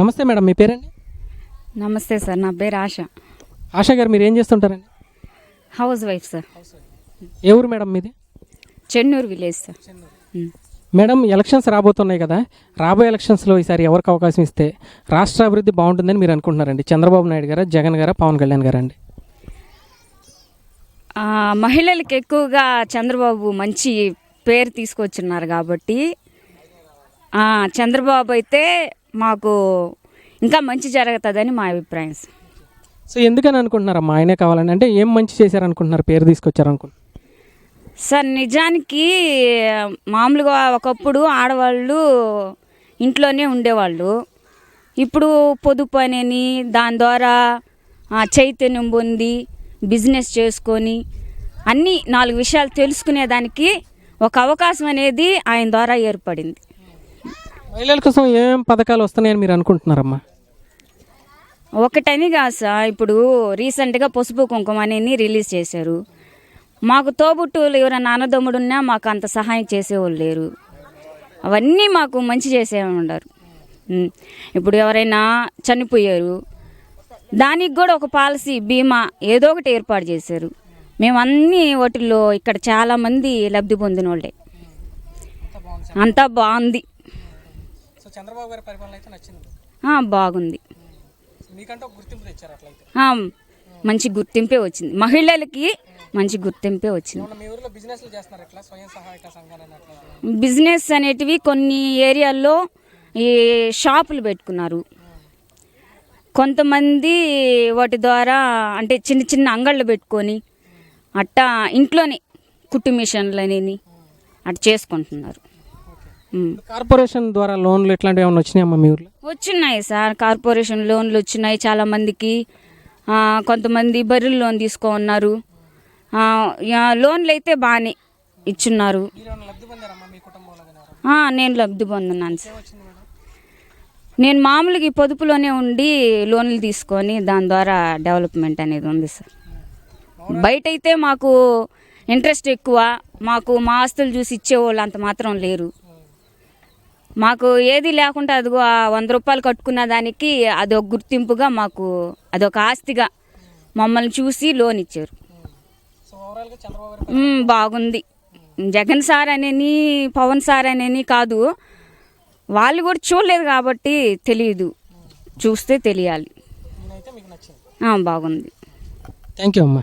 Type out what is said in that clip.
నమస్తే మేడం మీ పేరండి? నమస్తే సార్ నా పేరు ఆశ. ఆశా గారు మీరు ఏం చేస్తుంటారండి? House wife sir. ఏ ఊరు మేడం మీది? Chennur village sir. Madam elections రాబోతున్నాయి కదా రాబోయే ఎలక్షన్స్లో ఈసారి ఎవరికి అవకాశం ఇస్తే రాష్ట్ర అభివృద్ధి బాగుంటుందని మీరు అనుకుంటున్నారండి. చంద్రబాబు నాయుడు గారా జగన్ గారా పవన్ కళ్యాణ్ గారా అండి? మహిళలకు ఎక్కువగా చంద్రబాబు మంచి పేరు తీసుకొచ్చున్నారు కాబట్టి చంద్రబాబు అయితే మాకు ఇంకా మంచి జరుగుతుందని మా అభిప్రాయం సార్. సో ఎందుకని అనుకుంటున్నారమ్మా? ఆయనే కావాలని. అంటే ఏం మంచి చేశారనుకుంటున్నారు? పేరు తీసుకొచ్చారనుకుంటున్నారు సార్ నిజానికి మామూలుగా ఒకప్పుడు ఆడవాళ్ళు ఇంట్లోనే ఉండేవాళ్ళు. ఇప్పుడు పొదుపు అనేని దాని ద్వారా చైతన్యం పొంది బిజినెస్ చేసుకొని అన్నీ నాలుగు విషయాలు తెలుసుకునేదానికి ఒక అవకాశం అనేది ఆయన ద్వారా ఏర్పడింది. మహిళల కోసం ఏం పథకాలు వస్తున్నాయని మీరు అనుకుంటున్నారమ్మా? ఒకటని కాదు సార్ ఇప్పుడు రీసెంట్గా పసుపు కుంకుమ అనేది రిలీజ్ చేశారు. మాకు తోబుట్టువులు ఎవరైనా నాన్నదమ్ముడు ఉన్నా మాకు అంత సహాయం చేసేవాళ్ళు లేరు. అవన్నీ మాకు మంచి చేసే ఉండరు. ఇప్పుడు ఎవరైనా చనిపోయారు దానికి కూడా ఒక పాలసీ బీమా ఏదో ఒకటి ఏర్పాటు చేశారు. మేము వాటిల్లో ఇక్కడ చాలామంది లబ్ధి పొందిన వాళ్ళే అంతా బాగుంది. చంద్రబాబు గారి పరిపాలన అయితే నచ్చింది బాగుంది. మీకంటే గుర్తింపు తెచ్చారు అట్లయితే? మంచి గుర్తింపే వచ్చింది. మహిళలకి మంచి గుర్తింపే వచ్చింది. బిజినెస్ అనేటివి కొన్ని ఏరియాల్లో ఈ షాపులు పెట్టుకున్నారు. కొంతమంది వాటి ద్వారా అంటే చిన్న చిన్న అంగళ్ళు పెట్టుకొని అట్టా ఇంట్లోనే కుట్టు మిషన్లు అనేవి అట్లా చేసుకుంటున్నారు. కార్పొరేషన్ ద్వారా లోన్లు ఇట్లాంటివి ఏమైనా వచ్చినాయమ్మా మీ ఊర్లో? వచ్చినాయి సార్. కార్పొరేషన్ లోన్లు వచ్చినాయి చాలా మందికి. కొంతమంది బర్రెల లోన్ తీసుకో ఉన్నారు లోన్లు అయితే బాగానే ఇచ్చున్నారు. నేను లబ్ధి పొందున్నాను సార్. నేను మామూలుగా ఈ పొదుపులోనే ఉండి లోన్లు తీసుకొని దాని ద్వారా డెవలప్మెంట్ అనేది ఉంది సార్. బయట అయితే మాకు ఇంట్రెస్ట్ ఎక్కువ. మాకు మా ఆస్తులు చూసి ఇచ్చేవాళ్ళు అంత మాత్రం లేరు. మాకు ఏది లేకుండా అదిగో ఆ వంద రూపాయలు కట్టుకున్న దానికి అదొక గుర్తింపుగా మాకు అదొక ఆస్తిగా మమ్మల్ని చూసి లోన్ ఇచ్చారు. బాగుంది. జగన్ సార్ అనేని పవన్ సార్ అనేని కాదు వాళ్ళు కూడా చూడలేదు కాబట్టి తెలియదు చూస్తే తెలియాలి. అయితే మీకు నచ్చింది. ఆ, బాగుంది. థ్యాంక్ యూ అమ్మా.